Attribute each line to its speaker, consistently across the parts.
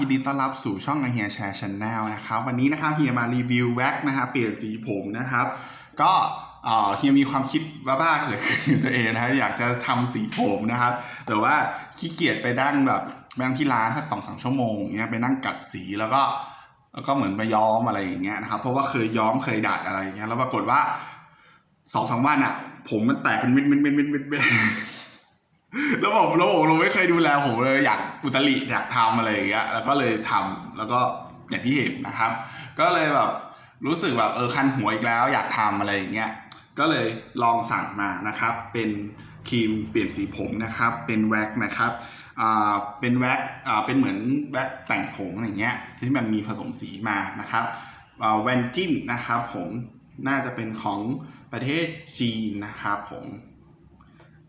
Speaker 1: ยินดีต้อนรับสู่ช่องเฮียแชร์ชแนลนะครับวันนี้นะครับเฮียมารีวิวแว็กนะครับเปลี่ยนสีผมนะครับ ก็เฮียมีความคิดบ้าๆเกิดขึ้นในตัวเองนะครับอยากจะทำสีผมนะครับแต่ว่าขี้เกียจไปนั่งแบบไปนั่งที่ร้านสักสองสามชั่วโมงเงี้ยไปนั่งกัดสีแล้วก็แล้วก็เหมือนมาย้อมอะไรอย่างเงี้ยนะครับเพราะว่าเคยย้อมเคยดัดอะไรอย่างเงี้ยแล้วปรากฏว่าสองสามวันอะ ผมมันแตกเป็นม็ดเม็ดเม็ดเม็ดเม็ดเม็ด แล้วผมแล้วผมเราไม่เคยดูแลผมเลยอยากอุตริอยากทำอะไรอย่างเงี้ยแล้วก็เลยทำแล้วก็อย่างที่เห็นนะครับ ก็เลยแบบรู้สึกแบบเออคันหัวอีกแล้ว อยากทำอะไรอย่างเงี้ยก็เลยลองสั่งมานะครับ เป็นครีมเปลี่ยนสีผมนะครับ เป็นแว็กนะครับอ่าเป็นแว็กอ่าเป็นเหมือนแว็กแต่งผมอะไรเงี้ยที่มันมีผสมสีมานะครับอ่าแวนจินนะครับผมน่าจะเป็นของประเทศจีนนะครับผม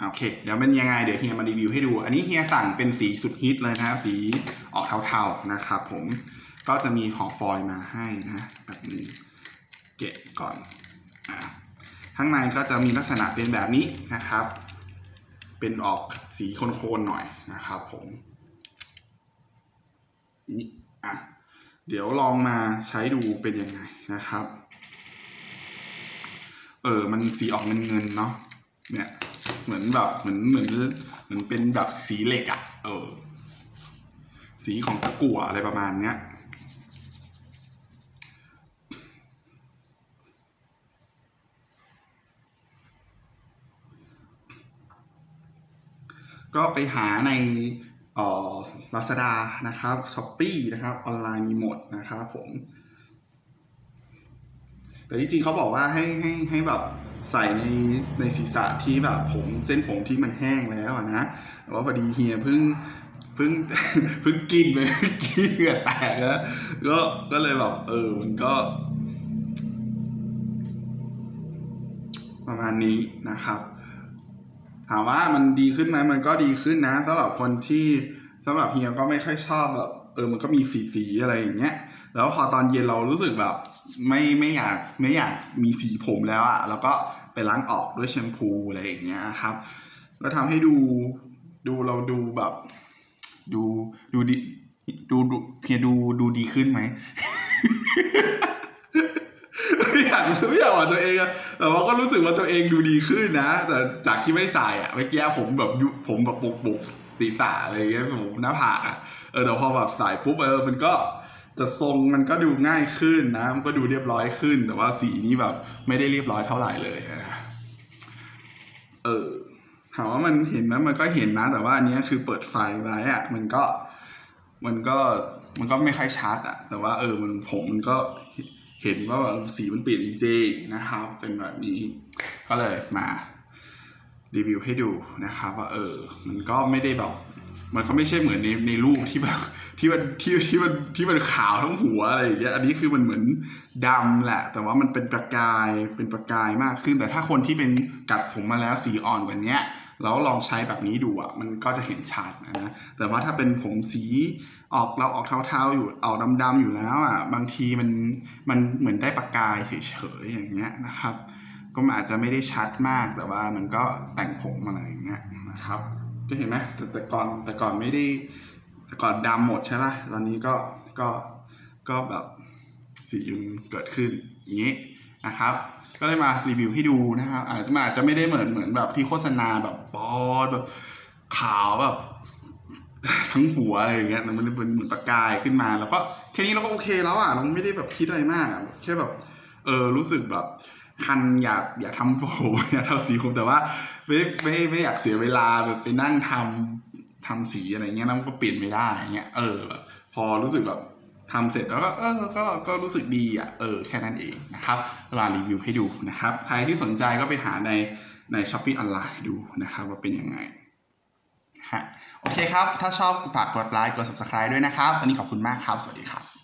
Speaker 1: โอเค เดี๋ยวเป็นยังไง เดี๋ยวเฮียมารีวิวให้ดู อันนี้เฮียสั่งเป็นสีสุดฮิตเลยนะ สีออกเทาๆนะครับผม ก็จะมีห่อฟอยล์มาให้นะ แบบนี้ เก็บก่อนอข้างในก็จะมีลักษณะเป็นแบบนี้นะครับ เป็นออกสีโคนๆหน่อยนะครับผมนี่อะ เดี๋ยวลองมาใช้ดูเป็นยังไงนะครับ เออ มันสีออกเงินๆเนาะ เนี่ย เหมือนแบบเหมือนเหมือนเหมือนเป็นแบบสีเหล็กอะ่ะ เออ สีของตะกั่วอะไรประมาณเนี้ยก็ไปหาในเออลาซาดานะครับช้อปปี้นะครับ ออนไลน์มีหมดนะครับผม แต่ที่จริงเขาบอกว่าให้ให้ให้แบบ ใส่ในในศีรษะที่แบบผมเส้นผมที่มันแห้งแล้วนะแต่ว่าพอดีเฮียเพิ่งเพิ่งเพิ่งกินไปเมื่อกี้เหงื่อแตกแล้วก็ก็เลยแบบเออมันก็ ประมาณนี้นะครับถามว่ามันดีขึ้นไหมมันก็ดีขึ้นนะสำหรับคนที่สำหรับเฮียก็ไม่ค่อยชอบแบบเออมันก็มีสีสีอะไรอย่างเงี้ย แล้วพอตอนเย็นเรารู้สึกแบบ ไม่ไม่อยากไม่อยากมีสีผมแล้วอะแล้วก็ ล้างออกด้วยแชมพูอะไรอย่างเงี้ยครับ ก็ทำให้ดูดูเราดูแบบดูดูดีดูดูเฮียดูดูดีขึ้นไหมไม่อยากไม่อยากบอกตัวเองอะแต่ว่าก็รู้สึกว่าตัวเองดูดีขึ้นนะ แต่จากที่ไม่ใส่อะเมื่อกี้ผมแบบยุผมแบบปุกปุกศีรษะอะไรเงี้ยผมหน้าผากอะเออแต่พอแบบใส่ปุ๊บเออมันก็ จะทรงมันก็ดูง่ายขึ้นนะ มันก็ดูเรียบร้อยขึ้น แต่ว่าสีนี้แบบไม่ได้เรียบร้อยเท่าไหร่เลยนะเออถามว่ามันเห็นไหมมันก็เห็นนะ แต่ว่าอันนี้คือเปิดไฟไว้อะมันก็มันก็มันก็ไม่ค่อยชัดอะแต่ว่าเออมันผมมันก็เห็นว่าแบบสีมันเปลี่ยนจริงๆนะครับ เป็นแบบนี้ ก็เลยมารีวิวให้ดูนะครับ ว่าเออ มันก็ไม่ได้แบบ มันก็ไม่ใช่เหมือนในในรูปที่แบบที่มันที่ที่มันที่มันขาวทั้งหัวอะไรอย่างเงี้ยอันนี้คือมันเหมือนดำแหละ แต่ว่ามันเป็นประกายเป็นประกายมากขึ้น แต่ถ้าคนที่เป็นกัดผมมาแล้วสีอ่อนกว่าเนี้ยแล้วลองใช้แบบนี้ดูอะมันก็จะเห็นชัดนะ แต่ว่าถ้าเป็นผมสีออกเราออกเทาๆอยู่ออกดำๆอยู่แล้วอะบางทีมันมันเหมือนได้ประกายเฉยๆอย่างเงี้ยนะครับ ก็อาจจะไม่ได้ชัดมากแต่ว่ามันก็แต่งผมอะไรอย่างเงี้ยนะครับ ก็เห็นไหมแต่แต่ก่อนแต่ก่อนไม่ได้แต่ก่อนดำหมดใช่ป่ะตอนนี้ก็ก็ก็แบบสีมันเกิดขึ้นอย่างนี้นะครับ ก็เลยมารีวิวให้ดูนะครับอาจจะอาจจะไม่ได้เหมือนเหมือนแบบที่โฆษณาแบบปอดแบบขาวแบบทั้งหัวอะไรอย่างเงี้ยมันเป็นเหมือนประกายขึ้นมา แล้วก็แค่นี้เราก็โอเคแล้วอะเราไม่ได้แบบคิดอะไรมากแค่แบบเออรู้สึกแบบ คันอยากอยากทำโผมอยากทำสีผมแต่ว่าไม่ไม่ไม่อยากเสียเวลาแบบไปนั่งทำทำสีอะไรเงี้ยแล้วมันก็เปลี่ยนไม่ได้เงี้ยเออแบบพอรู้สึกแบบทำเสร็จแล้วก็เออก็ก็รู้สึกดีอะเออแค่นั้นเองนะครับมารีวิวให้ดูนะครับ ใครที่สนใจก็ไปหาในในช้อปปี้ออนไลน์ดูนะครับว่าเป็นยังไงฮะโอเคครับ ถ้าชอบฝากกดไลค์กด subscribe ด้วยนะครับ วันนี้ขอบคุณมากครับ สวัสดีครับ